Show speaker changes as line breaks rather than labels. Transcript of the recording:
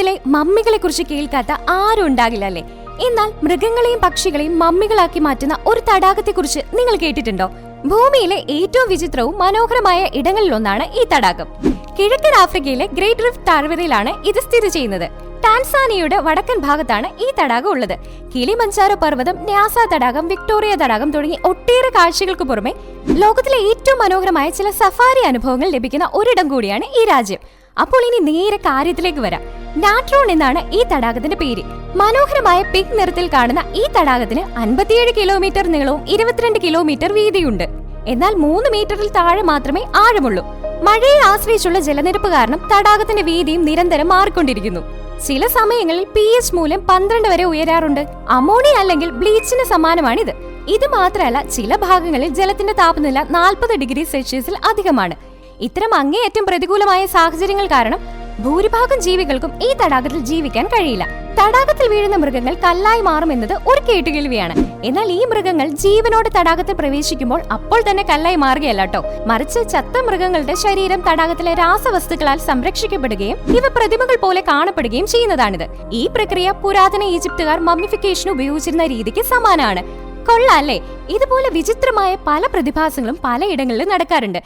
ഈജിപ്തിലെ മമ്മികളെ കുറിച്ച് കേൾക്കാത്ത ആരും ഉണ്ടാകില്ല അല്ലേ? എന്നാൽ മൃഗങ്ങളെയും പക്ഷികളെയും മമ്മികളാക്കി മാറ്റുന്ന ഒരു തടാകത്തെക്കുറിച്ച് നിങ്ങൾ കേട്ടിട്ടുണ്ടോ? ഭൂമിയിലെ ഏറ്റവും വിചിത്രവും മനോഹരമായ ഇടങ്ങളിലൊന്നാണ് ഈ തടാകം. കിഴക്കൻ ആഫ്രിക്കയിലെ ഗ്രേറ്റ് റിഫ്റ്റ് താഴ്വരയിലാണ് ഇത് സ്ഥിതി ചെയ്യുന്നത്. ടാൻസാനിയയുടെ വടക്കൻ ഭാഗത്താണ് ഈ തടാകം ഉള്ളത്. കിളിമഞ്ചാരോ പർവതം ന്യാസ തടാകം വിക്ടോറിയ തടാകം തുടങ്ങി ഒട്ടേറെ കാഴ്ചകൾക്ക് പുറമെ ലോകത്തിലെ ഏറ്റവും മനോഹരമായ ചില സഫാരി അനുഭവങ്ങൾ ലഭിക്കുന്ന ഒരിടം കൂടിയാണ് ഈ രാജ്യം. അപ്പോൾ ഇനി നേരെ കാര്യത്തിലേക്ക് വരാം. നാട്രോൺ എന്നാണ് ഈ തടാകത്തിന്റെ പേര്. മനോഹരമായ പിങ്ക് നിറത്തിൽ കാണുന്ന ഈ തടാകത്തിന് അൻപത്തിയേഴ് കിലോമീറ്റർ നീളവും ഇരുപത്തിരണ്ട് കിലോമീറ്റർ വീതിയുണ്ട്. എന്നാൽ മൂന്ന് മീറ്ററിൽ താഴെ മാത്രമേ ആഴമുള്ളൂ. മഴയെ ആശ്രയിച്ചുള്ള ജലനിരപ്പ് കാരണം തടാകത്തിന്റെ വീതിയും നിരന്തരം മാറിക്കൊണ്ടിരിക്കുന്നു. ചില സമയങ്ങളിൽ പി എച്ച് മൂല്യം പന്ത്രണ്ട് വരെ ഉയരാറുണ്ട്. അമോണിയ അല്ലെങ്കിൽ ബ്ലീച്ചിന് സമാനമാണിത്. ഇത് മാത്രമല്ല ചില ഭാഗങ്ങളിൽ ജലത്തിന്റെ താപനില നാൽപ്പത് ഡിഗ്രി സെൽഷ്യസിൽ അധികമാണ്. ഇത്തരം അങ്ങേയറ്റം പ്രതികൂലമായ സാഹചര്യങ്ങൾ കാരണം ഭൂരിഭാഗം ജീവികൾക്കും ഈ തടാകത്തിൽ ജീവിക്കാൻ കഴിയില്ല. തടാകത്തിൽ വീഴുന്ന മൃഗങ്ങൾ കല്ലായി മാറുമെന്നത് ഒരു കേട്ടുകേൾവിയാണ്. എന്നാൽ ഈ മൃഗങ്ങൾ ജീവനോടെ തടാകത്തിൽ പ്രവേശിക്കുമ്പോൾ അപ്പോൾ തന്നെ കല്ലായി മാറുകയല്ല മറിച്ച് ചത്ത മൃഗങ്ങളുടെ ശരീരം തടാകത്തിലെ രാസവസ്തുക്കളാൽ സംരക്ഷിക്കപ്പെടുകയും ഇവ പ്രതിമകൾ പോലെ കാണപ്പെടുകയും ചെയ്യുന്നതാണിത്. ഈ പ്രക്രിയ പുരാതന ഈജിപ്തുകാർ മമ്മിഫിക്കേഷൻ ഉപയോഗിച്ചിരുന്ന രീതിക്ക് സമാനമാണ് കൊള്ളാല്ലേ ഇതുപോലെ വിചിത്രമായ പല പ്രതിഭാസങ്ങളും പലയിടങ്ങളിലും നടക്കാറുണ്ട്.